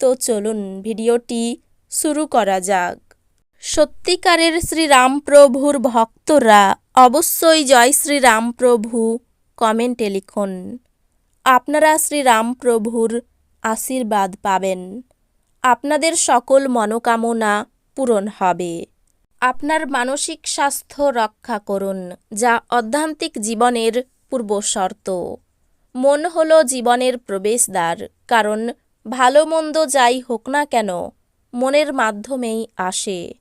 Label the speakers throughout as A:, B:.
A: তো চলুন ভিডিওটি শুরু করা যাক। সত্যিকারের শ্রীরামপ্রভুর ভক্তরা অবশ্যই জয় শ্রীরামপ্রভু কমেন্টে লিখুন। আপনারা শ্রীরামপ্রভুর আশীর্বাদ পাবেন। আপনাদের সকল মনোকামনা পূরণ হবে। আপনার মানসিক স্বাস্থ্য রক্ষা করুন, যা অধ্যান্তিক জীবনের পূর্বশর্ত। মন হল জীবনের প্রবেশদ্বার, কারণ ভালো মন্দ যাই হোক না কেন, মনের মাধ্যমেই আসে।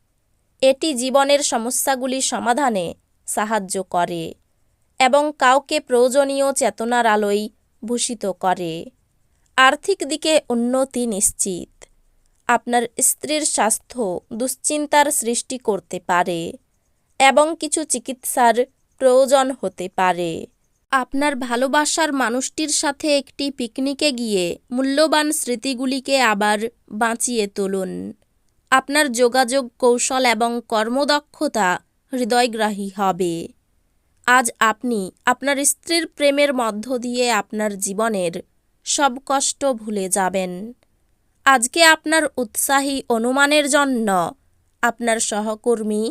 A: এটি জীবনের সমস্যাগুলি সমাধানে সাহায্য করে এবং কাউকে প্রয়োজনীয় চেতনার আলোয় ভূষিত করে। আর্থিক দিকে উন্নতি নিশ্চিত। আপনার স্ত্রীর স্বাস্থ্য দুশ্চিন্তার সৃষ্টি করতে পারে এবং কিছু চিকিৎসার প্রয়োজন হতে পারে। আপনার ভালোবাসার মানুষটির সাথে একটি পিকনিকে গিয়ে মূল্যবান স্মৃতিগুলিকে আবার বাঁচিয়ে তুলুন। আপনার যোগাযোগ কৌশল এবং কর্মদক্ষতা হৃদয়গ্রাহী হবে। আজ আপনি আপনার স্ত্রীর প্রেমের মধ্য দিয়ে আপনার জীবনের সব কষ্ট ভুলে যাবেন। আজকে আপনার উৎসাহী অনুমানের জন্য আপনার সহকর্মী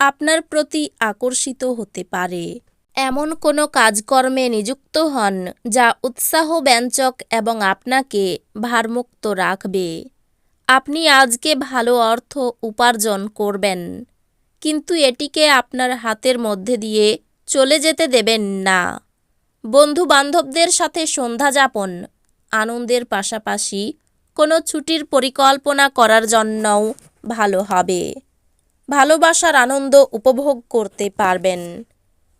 A: আপনার প্রতি আকর্ষিত হতে পারে। এমন কোনো কাজকর্মে নিযুক্ত হন যা উৎসাহ ব্যঞ্জক এবং আপনাকে ভারমুক্ত রাখবে। আপনি আজকে ভালো অর্থ উপার্জন করবেন, কিন্তু এটিকে আপনার হাতের মধ্যে দিয়ে চলে যেতে দেবেন না। বন্ধু বান্ধবদের সাথে সন্ধ্যা যাপন, আনন্দের পাশাপাশি কোনো ছুটির পরিকল্পনা করার জন্যও ভালো হবে। ভালোবাসার আনন্দ উপভোগ করতে পারবেন।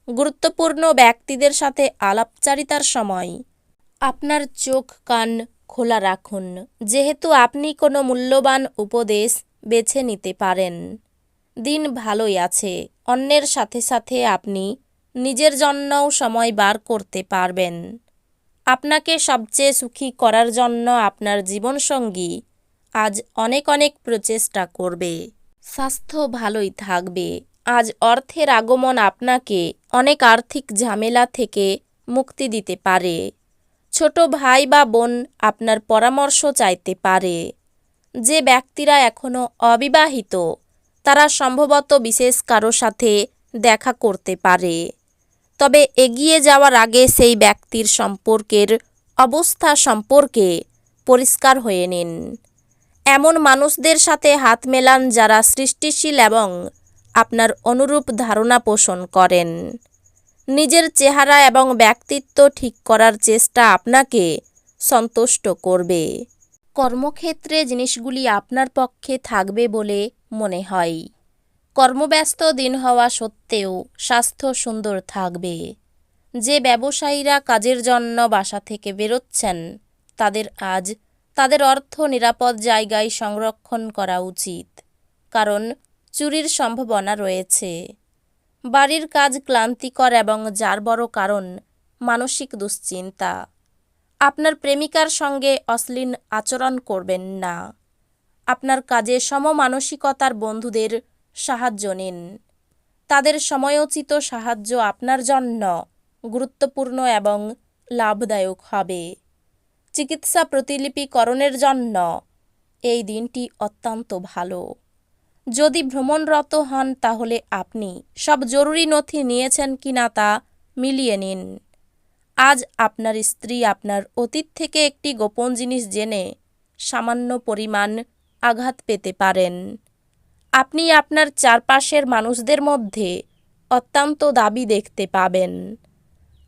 A: গুরুত্বপূর্ণ ব্যক্তিদের সাথে আলাপচারিতার সময়। আপনার চোখ, কান খোলা রাখুন, যেহেতু আপনি কোনো মূল্যবান উপদেশ বেছে নিতে পারেন। দিন ভালোই আছে, অন্যের সাথে সাথে আপনি নিজের জন্যও সময় বার করতে পারবেন। আপনাকে সবচেয়ে সুখী করার জন্য আপনার জীবনসঙ্গী আজ অনেক অনেক প্রচেষ্টা করবে। স্বাস্থ্য ভালোই থাকবে আজ অর্থের আগমন আপনাকে অনেক আর্থিক ঝামেলা থেকে মুক্তি দিতে পারে। ছোট ভাই বা বোন আপনার পরামর্শ চাইতে পারে। যে ব্যক্তিরা এখনও অবিবাহিত, তারা সম্ভবত বিশেষ কারও সাথে দেখা করতে পারে। তবে এগিয়ে যাওয়ার আগে সেই ব্যক্তির সম্পর্কের অবস্থা সম্পর্কে পরিষ্কার হয়ে নিন। এমন মানুষদের সাথে হাত মেলান যারা সৃষ্টিশীল এবং আপনার অনুরূপ ধারণা পোষণ করেন। নিজের চেহারা এবং ব্যক্তিত্ব ঠিক করার চেষ্টা আপনাকে সন্তুষ্ট করবে। কর্মক্ষেত্রে জিনিসগুলি আপনার পক্ষে থাকবে বলে মনে হয়। কর্মব্যস্ত দিন হওয়া সত্ত্বেও স্বাস্থ্য সুন্দর থাকবে। যে ব্যবসায়ীরা কাজের জন্য বাসা থেকে বেরোচ্ছেন, তাদের আজ তাদের অর্থ নিরাপদ জায়গায় সংরক্ষণ করা উচিত। কারণ চুরির সম্ভাবনা রয়েছে। বাড়ির কাজ ক্লান্তিকর এবং যার বড় কারণ মানসিক দুশ্চিন্তা। আপনার প্রেমিকার সঙ্গে অশ্লীল আচরণ করবেন না। আপনার কাজে সমমানসিকতার বন্ধুদের সাহায্য নিন। তাদের সময়োচিত সাহায্য আপনার জন্য গুরুত্বপূর্ণ এবং লাভদায়ক হবে। চিকিৎসা প্রতিলিপিকরণের জন্য এই দিনটি অত্যন্ত ভালো। যদি ভ্রমণরত হন তাহলে আপনি সব জরুরি নথি নিয়েছেন কিনা তা মিলিয়ে নিন। আজ আপনার স্ত্রী আপনার অতীত থেকে একটি গোপন জিনিস জেনে সামান্য পরিমাণ আঘাত পেতে পারেন। আপনি আপনার চারপাশের মানুষদের মধ্যে অত্যন্ত দাবি দেখতে পাবেন।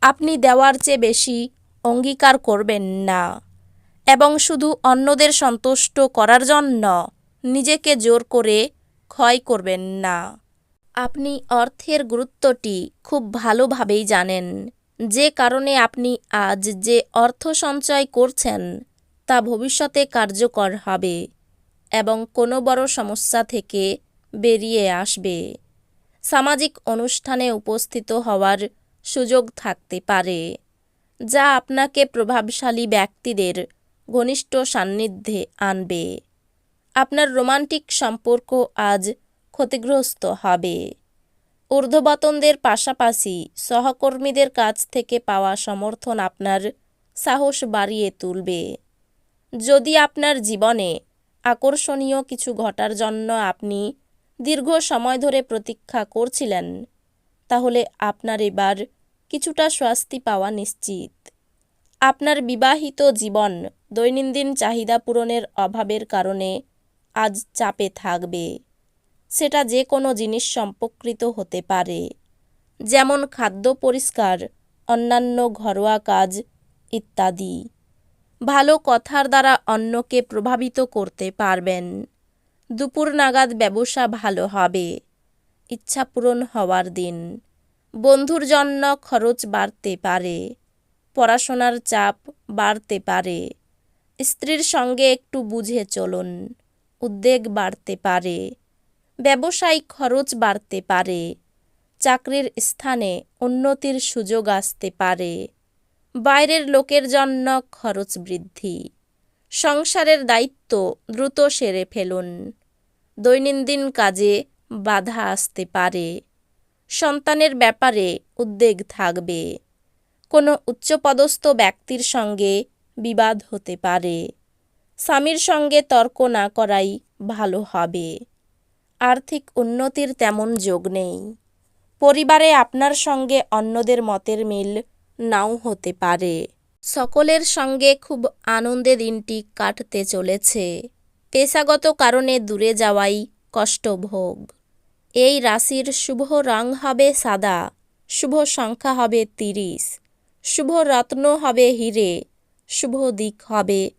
A: আপনি দেওয়ার চেয়ে বেশি অঙ্গীকার করবেন না এবং শুধু অন্যদের সন্তুষ্ট করার জন্য নিজেকে জোর করে ক্ষয় করবেন না। আপনি অর্থের গুরুত্বটি খুব ভালোভাবেই জানেন। যে কারণে আপনি আজ যে অর্থ সঞ্চয় করছেন, তা ভবিষ্যতে কার্যকর হবে এবং কোনো বড় সমস্যা থেকে বেরিয়ে আসবে। সামাজিক অনুষ্ঠানে উপস্থিত হওয়ার সুযোগ থাকতে পারে, যা আপনাকে প্রভাবশালী ব্যক্তিদের ঘনিষ্ঠ সান্নিধ্যে আনবে। আপনার রোমান্টিক সম্পর্ক আজ ক্ষতিগ্রস্ত হবে। ঊর্ধ্ববতনদের পাশাপাশি সহকর্মীদের কাছ থেকে পাওয়া সমর্থন আপনার সাহস বাড়িয়ে তুলবে। যদি আপনার জীবনে আকর্ষণীয় কিছু ঘটার জন্য আপনি দীর্ঘ সময় ধরে প্রতীক্ষা করছিলেন, তাহলে আপনার এবার কিছুটা স্বস্তি পাওয়া নিশ্চিত। আপনার বিবাহিত জীবন দৈনন্দিন চাহিদা পূরণের অভাবের কারণে আজ চাপে থাকবে। সেটা যে কোনো জিনিস সম্পর্কিত হতে পারে। যেমন খাদ্য পরিষ্কার, অন্যান্য ঘরোয়া কাজ ইত্যাদি। ভালো কথার দ্বারা অন্যকে প্রভাবিত করতে পারবেন। দুপুর নাগাদ ব্যবসা ভালো হবে। ইচ্ছা পূরণ হওয়ার দিন। বন্ধুর জন্য খরচ বাড়তে পারে। পড়াশোনার চাপ বাড়তে পারে। স্ত্রীর সঙ্গে একটু বুঝে চলুন। উদ্বেগ বাড়তে পারে, ব্যবসায়িক খরচ বাড়তে পারে, চাকরির স্থানে উন্নতির সুযোগ আসতে পারে, বাইরের লোকের জন্য খরচ বৃদ্ধি, সংসারের দায়িত্ব দ্রুত সেরে ফেলুন, দৈনন্দিন কাজে বাধা আসতে পারে, সন্তানের ব্যাপারে উদ্বেগ থাকবে, কোনো উচ্চপদস্থ ব্যক্তির সঙ্গে বিবাদ হতে পারে। স্বামীর সঙ্গে তর্ক না করাই ভালো হবে। আর্থিক উন্নতির তেমন যোগ নেই। পরিবারে আপনার সঙ্গে অন্যদের মতের মিল নাও হতে পারে। সকলের সঙ্গে খুব আনন্দে দিনটি কাটতে চলেছে। পেশাগত কারণে দূরে যাওয়াই কষ্টভোগ। এই রাশির শুভ রং হবে সাদা, শুভ সংখ্যা হবে তিরিশ, শুভ রত্ন হবে হিরে, শুভ দিক হবে